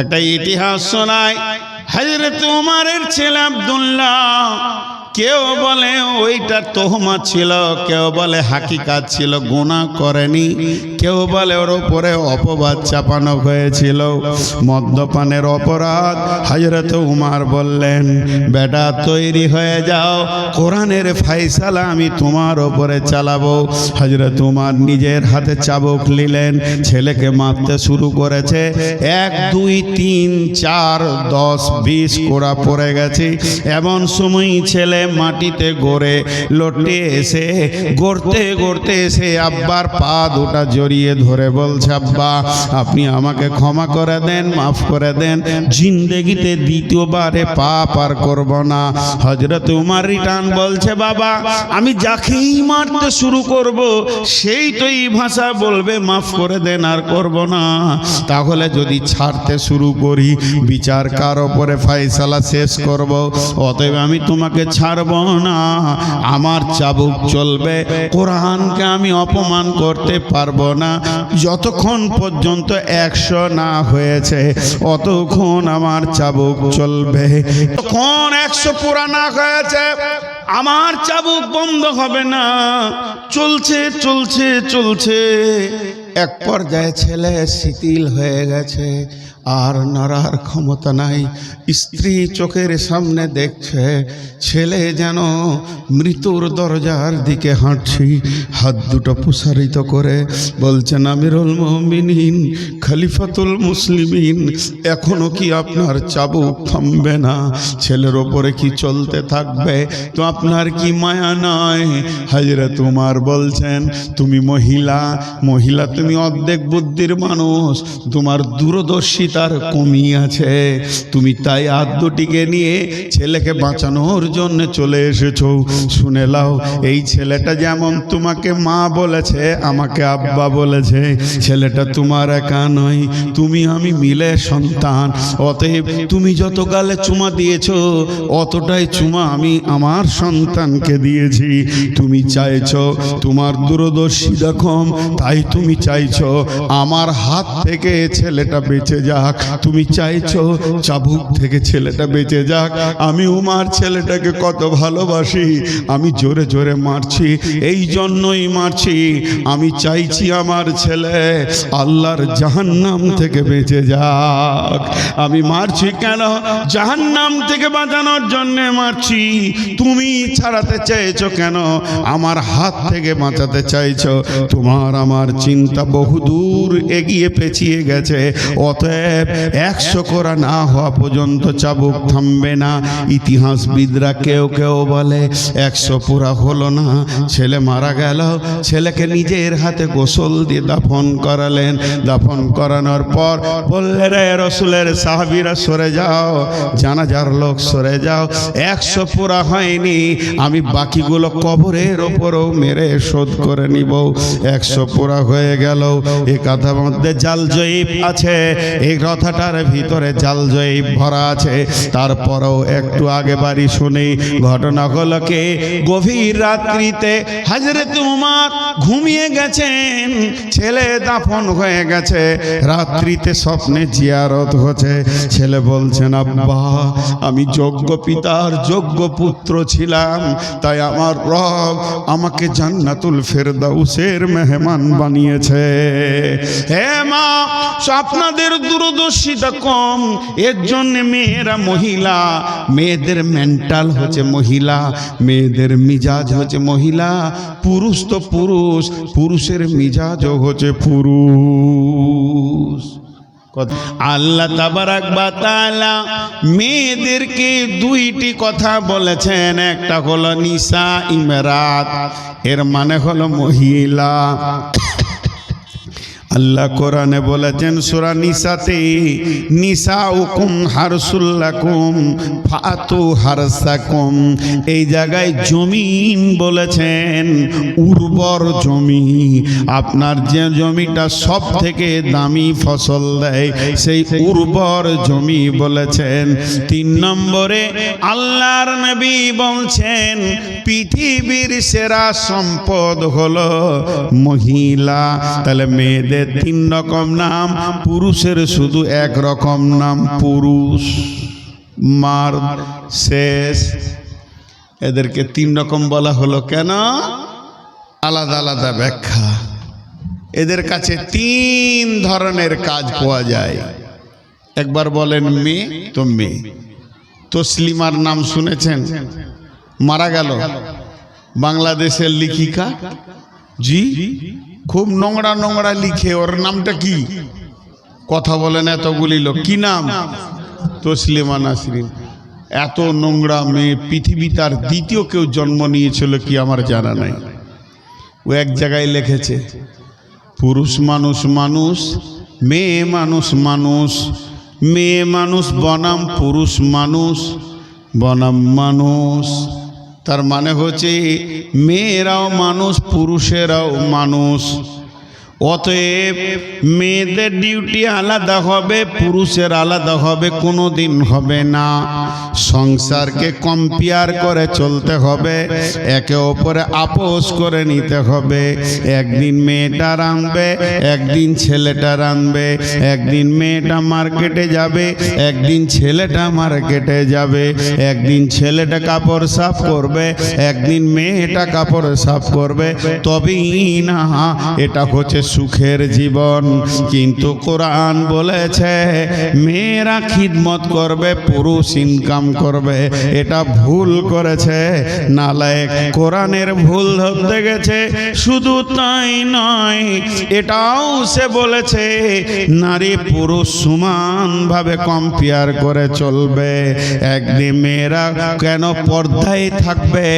একটা ইতিহাস শোনায়। হজরত উমারের ছেলে আব্দুল্লাহ কেউ বলে ওইটা তোহমা ছিল, কেউ বলে হাকিকাত ছিল গুণা করেনি। কেউ বলে ওর উপরে অপবাদ চাপানো হয়েছিল। মদ্যপানের অপরাধ হজরত উমার বললেন, বেটা, তৈরি হয়ে যাও। কোরআনের ফাইসালা আমি তোমার ওপরে চালাবো। হজরত উমার নিজের হাতে চাবুক নিলেন, ছেলেকে মারতে শুরু করেছে। এক, দুই, তিন, চার, দশ, বিশ কোড়া পড়ে গেছে। এমন সময়ই ছেলে মাটিতে গড়ে লটে এসে, গড়তে গড়তে এসে আব্বার পা দুটা জড়িয়ে ধরে বলছে, আব্বা, আপনি আমাকে ক্ষমা করে দেন, মাফ করে দেন। জিন্দেগিতে দ্বিতীয়বারে পা পার করব না। হজরত উমার রিটার্ন বলছে, বাবা, আমি যাকেই মারতে শুরু করব, সেই তো এই ভাষা বলবে, মাফ করে দেন, আর করব না। তাহলে যদি ছাড়তে শুরু করি, বিচার কার ওপরে ফাইসালা শেষ করব? অতএব আমি তোমাকে ছাড়ব না। আমার চাবুক চলবে। কোরআনকে আমি অপমান করতে পারব না। যতক্ষণ পর্যন্ত একশো না হয়েছে, অতক্ষণ আমার চাবুক চলবে। তখন একশো পুরা না হয়েছে, আমার চাবুক বন্ধ হবে না। চলছে চলছে চলছে। এক পর্যায়ে ছেলে শিথিল হয়ে গেছে। আর নড়ার ক্ষমতা নাই। স্ত্রী চোখের সামনে দেখছে, ছেলে যেন মৃত্যুর দরজার দিকে হাঁটছি। হাত দুটো প্রসারিত করে বলছেন, আমিরুল মমিনিন, খালিফাতুল মুসলিমিন, এখনও কি আপনার চাবুক থামবে না? ছেলের ওপরে কি চলতে থাকবে? তো আপনার কি মায়া নয় হাজরা তোমার বলছেন, তুমি মহিলা মহিলা তুমি অর্ধেক বুদ্ধির মানুষ। তোমার দূরদর্শিতার কমি আছে। তুমি তাই আদ্যটিকে নিয়ে ছেলেকে বাঁচানোর জন্য চলে এসেছ। শুনে লাও এই ছেলেটা যেমন তোমাকে মা বলেছে, আমাকে আব্বা বলেছে। ছেলেটা তোমার একা নয়, তুমি আমি মিলে সন্তান। অতএব তুমি যত গালে চুমা দিয়েছ, অতটাই চুমা আমি আমার সন্তানকে দিয়েছি। তুমি চাইছ, তোমার দূরদর্শিতা কম তাই তুমি চাইছো। আমার হাত থেকে ছেলেটা বেঁচে যাক, তুমি চাইছো চাবুক থেকে ছেলেটা বেঁচে যাক। আমি উমার ছেলেটাকে কত ভালোবাসি। আমি জোরে জোরে মারছি, এই জন্যই মারছি। আমি চাইছি আমার ছেলে আল্লাহর জাহান্নাম থেকে বেঁচে যাক। আমি মারছি কেন? জাহান্নাম থেকে বাঁচানোর জন্য মারছি। তুমি ছাড়াতে চেয়েছো কেন? আমার হাত থেকে বাঁচাতে চাইছো। তোমার আমার চিন্তা বহুদূর এগিয়ে পেছিয়ে গেছে। অতএব একশো করা না হওয়া পর্যন্ত চাবুক থামবে না। ইতিহাসবিদরা কেউ কেউ বলে, একশো পুরা হলো না। ছেলে মারা গেল, ছেলেকে নিজের হাতে গোসল দিয়ে দাফন করালেন। দাফন করানোর পর বললে, রে রসুলের সাহাবিরা, সরে যাও, জানাজার লোক সরে যাও। একশো পুরা হয়নি, আমি বাকিগুলো কবরের ওপরও মেরে শোধ করে নিব। একশো পুরা হয়ে গেল, এ কথার মধ্যে জাল জয়ীব আছে এই কথাটার ভিতরে জাল জয়ীব ভরা আছে। তারপরেও একটু আগে বাড়ি শুনি ঘটনাগুলোকে গভীর রাত্রিতে হাজরত উমার ঘুমিয়ে গেছেন, ছেলে দাফন হয়ে গেছে। রাত্রিতে স্বপ্নে জিয়ারত হচ্ছে। ছেলে বলছেন, আব্বা, আমি যোগ্য পিতার যোগ্য পুত্র ছিলাম, তাই আমার রব আমাকে জান্নাতুল ফেরদাউসের মেহমান বানিয়েছে। হে মা, আপনাদের দূরদর্শিতা কম। এর জন্য মেয়েরা মহিলা, মেয়েদের মেন্টাল হচ্ছে মহিলা, মেয়েদের মিজাজ হচ্ছে মহিলা, পুরুষ তো পুরুষ, পুরুষের মিজাজও হচ্ছে পুরুষ। আল্লাহ তাবারাক বা তাআলা মেয়েদেরকে দুইটি কথা বলেছেন, একটা হলো নিসা ইমরাত, এর মানে হলো মহিলা। আল্লাহ কোরআনে বলেছেন, সুরা নিসাতে নিসা উকুম হারসুল্লাকুম ফাতু হারসাকুম। এই জায়গায় জমিন বলেছেন, উর্বর জমি। আপনার যে জমিটা সব থেকে দামি ফসল দেয়, সেই উর্বর জমি বলেছেন। তিন নম্বরে, আল্লাহর নবী বলছেন, পৃথিবীর সেরা সম্পদ হলো মহিলা। তাহলে মেয়েদের মেয়েদের তিন রকম নাম, পুরুষের শুধু এক রকম নাম, পুরুষ, মার, শেষ। এদেরকে তিন রকম বলা হলো কেন? আলাদা আলাদা ব্যাখ্যা। এদের কাছে তিন ধরনের কাজ পাওয়া যায়। একবার বলেন মেয়ে তো মেয়ে তসলিমার নাম শুনেছেন? মারা গেল। বাংলাদেশের লিখিকা? জি? খুব নোংরা নোংরা লিখে, ওর নামটা কি? কথা বলেন এতগুলি লোক। কি নাম? তসলিমা নাসরিন। এত নোংরা মেয়ে পৃথিবী তার দ্বিতীয় কেউ জন্ম নিয়েছিল কি আমার জানা নাই। ও এক জায়গায় লিখেছে, পুরুষ মানুষ মানুষ, মেয়ে মানুষ মানুষ, মেয়ে মানুষ বনাম, পুরুষ মানুষ বনাম মানুষ। তার মানে হচ্ছে মেয়েরাও মানুষ পুরুষেরাও মানুষ। অতএব মেয়েদের ডিউটি আলাদা হবে, পুরুষের আলাদা হবে কোনো দিন হবে না। সংসারকে কম্পেয়ার করে চলতে হবে, একে অপরে আপোষ করে নিতে হবে। একদিন মেয়েটা রাঁধবে, একদিন ছেলেটা রাঁধবে, একদিন মেয়েটা মার্কেটে যাবে, একদিন ছেলেটা মার্কেটে যাবে, একদিন ছেলেটা কাপড় সাফ করবে, একদিন মেয়েটা কাপড় সাফ করবে, তবেই না, এটা হচ্ছে সুখের জীবন। কিন্তু কোরআন বলেছে, মেয়েরা খিদমত করবে, পুরুষ ইনকাম করবে। এটা ভুল করেছে। নালায়ক, কোরআনের ভুল ধরতে গেছে। শুধু তাই নয়, এটাও সে বলেছে, নারী পুরুষ সমানভাবে কম্পেয়ার করে চলবে। একদিন মেয়েরা কেন পর্দায় থাকবে?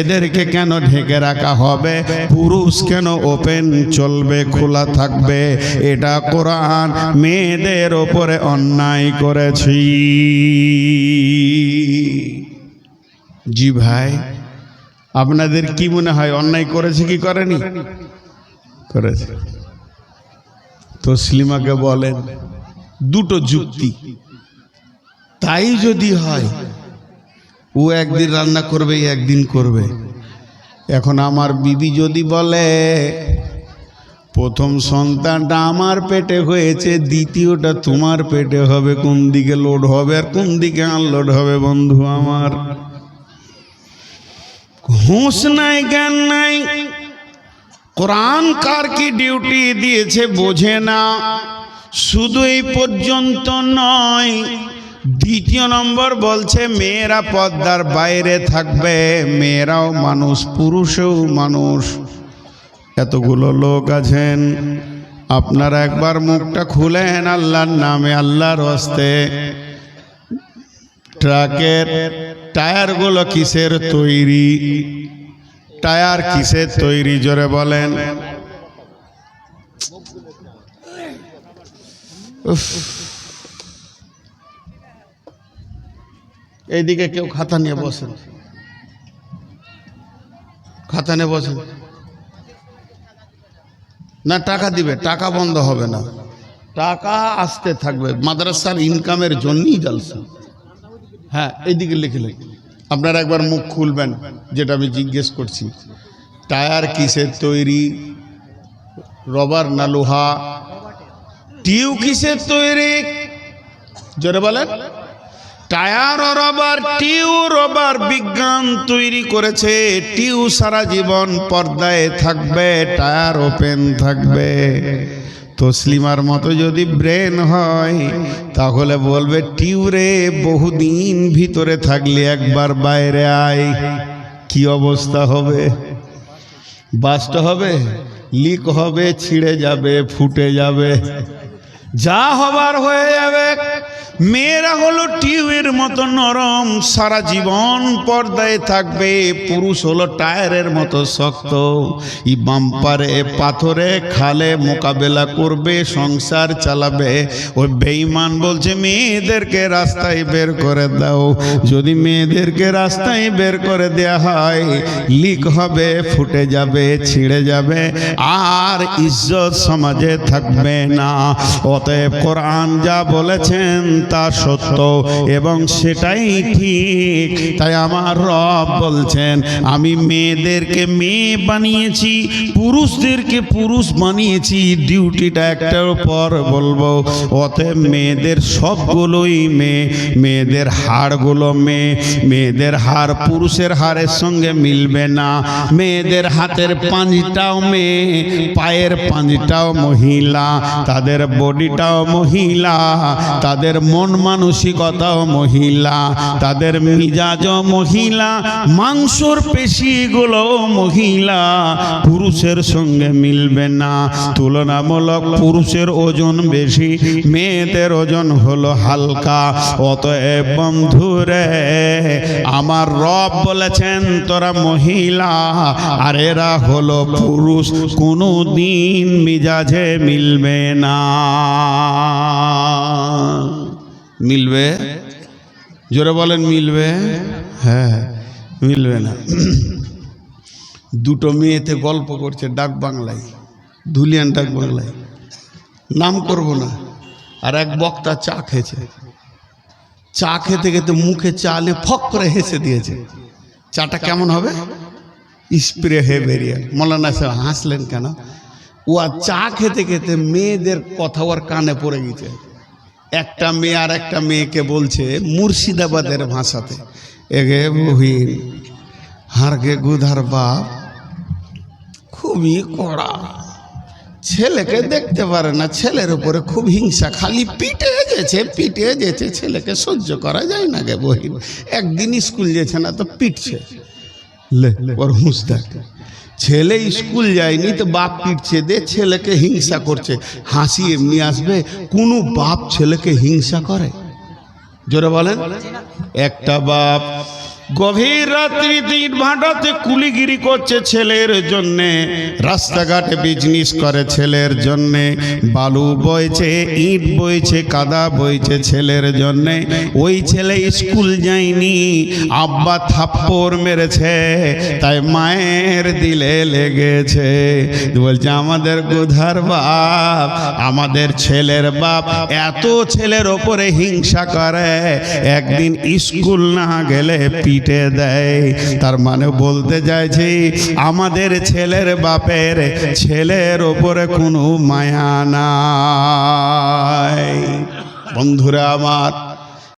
এদেরকে কেন ঢেকে রাখা হবে? পুরুষ কেন ওপেন চলবে? খোলা থাকবে। এটা কোরআন। মেয়েদের ওপরে অন্যায় করেছি। জি ভাই, আপনাদের কি মনে হয়, অন্যায় করেছে কি করেনি? করেছে। তসলিমাকে বলেন, দুটো যুক্তি। তাই যদি হয়, ও একদিন রান্না করবে, একদিন করবে। এখন আমার বিবি যদি বলে প্রথম সন্তানটা আমার পেটে হয়েছে, দ্বিতীয়টা তোমার পেটে হবে। কোন দিকে লোড হবে আর কোন দিকে আনলোড হবে বন্ধু আমার? হুঁশ নাই, জ্ঞান নাই। কোরআন কার কি ডিউটি দিয়েছে বোঝে না। শুধু এই পর্যন্ত নয়, দ্বিতীয় নম্বর বলছে, মেয়েরা পদ্মার বাইরে থাকবে, মেয়েরাও মানুষ, পুরুষও মানুষ। এতগুলো লোক আছেন। আপনারা একবার মুখটা খুলেন আল্লাহর নামে, আল্লাহর হস্তে। ট্রাকের টায়ারগুলো কিসের তৈরি? টায়ার কিসের তৈরি, জোরে বলেন। এইদিকে কেউ খাতা নিয়ে বসেন। খাতা নিয়ে বসেন। না, টাকা দিবে, টাকা বন্ধ হবে না। টাকা আসতে থাকবে, মাদ্রাসার ইনকামের জন্যই জালসা হ্যাঁ এইদিকে লিখে লিখে। আপনারা একবার মুখ খুলবেন, যেটা আমি জিজ্ঞেস করছি। টায়ার কিসের তৈরি? রবার না লোহা? টিউ কিসের তৈরি? জোরে বলেন। টায়ার রবার, টিউ রবার বিজ্ঞান তৈরি করেছে। টিউ সারা জীবন পর্দায় থাকবে, টায়ার ওপেন থাকবে। তসলিমার মতো যদি ব্রেন হয়, তাহলে বলবে টিউরে বহুদিন ভিতরে থাকলে, একবার বাইরে আয়। কি অবস্থা হবে? বাস্ট হবে, লিক হবে, ছিঁড়ে যাবে, ফুটে যাবে। যা হবার হয়ে যাবে। মেয়েরা হলো টিউবের মতো নরম, সারা জীবন পর্দায় থাকবে। পুরুষ হলো টায়ারের মতো শক্ত। ই বাম্পারে, পাথরে, খালে মোকাবেলা করবে, সংসার চালাবে। ওই বেঈমান বলছে, মেয়েদেরকে রাস্তায় বের করে দাও। যদি মেয়েদেরকে রাস্তায় বের করে দেয়া হয়, লিক হবে, ফুটে যাবে, ছিঁড়ে যাবে। আর ইজ্জত সমাজে থাকবে না। অতএব কোরআন যা বলেছেন তা সত্য এবং সেটাই ঠিক। তাই আমার রব বলছেন, আমি মেয়েদেরকে মেয়ে বানিয়েছি, পুরুষদেরকে পুরুষ বানিয়েছি, ডিউটিটা একটার পর বলব। অতএব মেয়েদের সবগুলোই মেয়ে, মেয়েদের হাড়গুলো মেয়ে, মেয়েদের হাড় পুরুষের হাড়ের সঙ্গে মিলবে না, মেয়েদের হাতের পাঁজটাও মেয়ে, পায়ের পাঁজটাও মহিলা, তাদের বডিটাও মহিলা, তাদের মন মানসিকতাও মহিলা, তাদের মিজাজও মহিলা, মাংসর পেশিগুলো মহিলা, পুরুষের সঙ্গে মিলবে না। তুলনামূলক পুরুষের ওজন বেশি, মেয়েদের ওজন হলো হালকা। অতএব বন্ধুরে আমার রব বলেছেন, তোরা মহিলা, আর এরা হলো পুরুষ কোনো দিন মিজাজে মিলবে না। মিলবে? জোরে বলেন, মিলবে? হ্যাঁ মিলবে না। দুটো মেয়েতে গল্প করছে ডাক বাংলায়, ধুলিয়ান ডাক বাংলায়। নাম করব না। আর এক বক্তা চা খেয়েছে। চা খেতে খেতে মুখে চা চালে ফক করে হেসে দিয়েছে। চাটা কেমন হবে? স্প্রে হয়ে বেরিয়ে। মৌলানা সাহেব হাসলেন কেন? ও আর চা খেতে খেতে মেয়েদের কথা ওর কানে পড়ে গেছে। একটা মেয়ে আর একটা মেয়েকে বলছে মুর্শিদাবাদের ভাষাতে। এগে বহিন হারগে গুধার বাপ। খুবই কড়া। ছেলেকে দেখতে পারে না, ছেলের উপরে খুব হিংসা, খালি পিটে গেছে পিটে গেছে, ছেলেকে সহ্য করা যায় না গে বহিন একদিন স্কুল যেছে না তো পিটছে। লে, ওর হুঁস দেখ। ছেলে স্কুল যায়নি তো বাপ পিটছে দে, ছেলেকে হিংসা করছে। হাসি এমনি আসবে, কোনো বাপ ছেলেকে হিংসা করে? জোরে বলেন। একটা বাপ গভীর রাত্রি দিন ভাটাতে কুলিগিরি করছে ছেলের জন্যে। রাস্তাঘাটে বিজনেস করে ছেলের জন্যে। বালু বইছে, ইট বইছে, কাদা বইছে ছেলের জন্যে। ওই ছেলে স্কুল যায়নি, আব্বা থাপ্পড় মেরেছে, তাই মায়ের দিলে লেগেছে। বলছে, আমাদের গোধার বাপ, আমাদের ছেলের বাপ এত ছেলের ওপরে হিংসা করে। একদিন স্কুল না গেলে পিটে দেয়। তার মানে বলতে চাইছি, আমাদের ছেলের বাপের ছেলের ওপরে কোনো মায়া নাই। বন্ধুরা আমার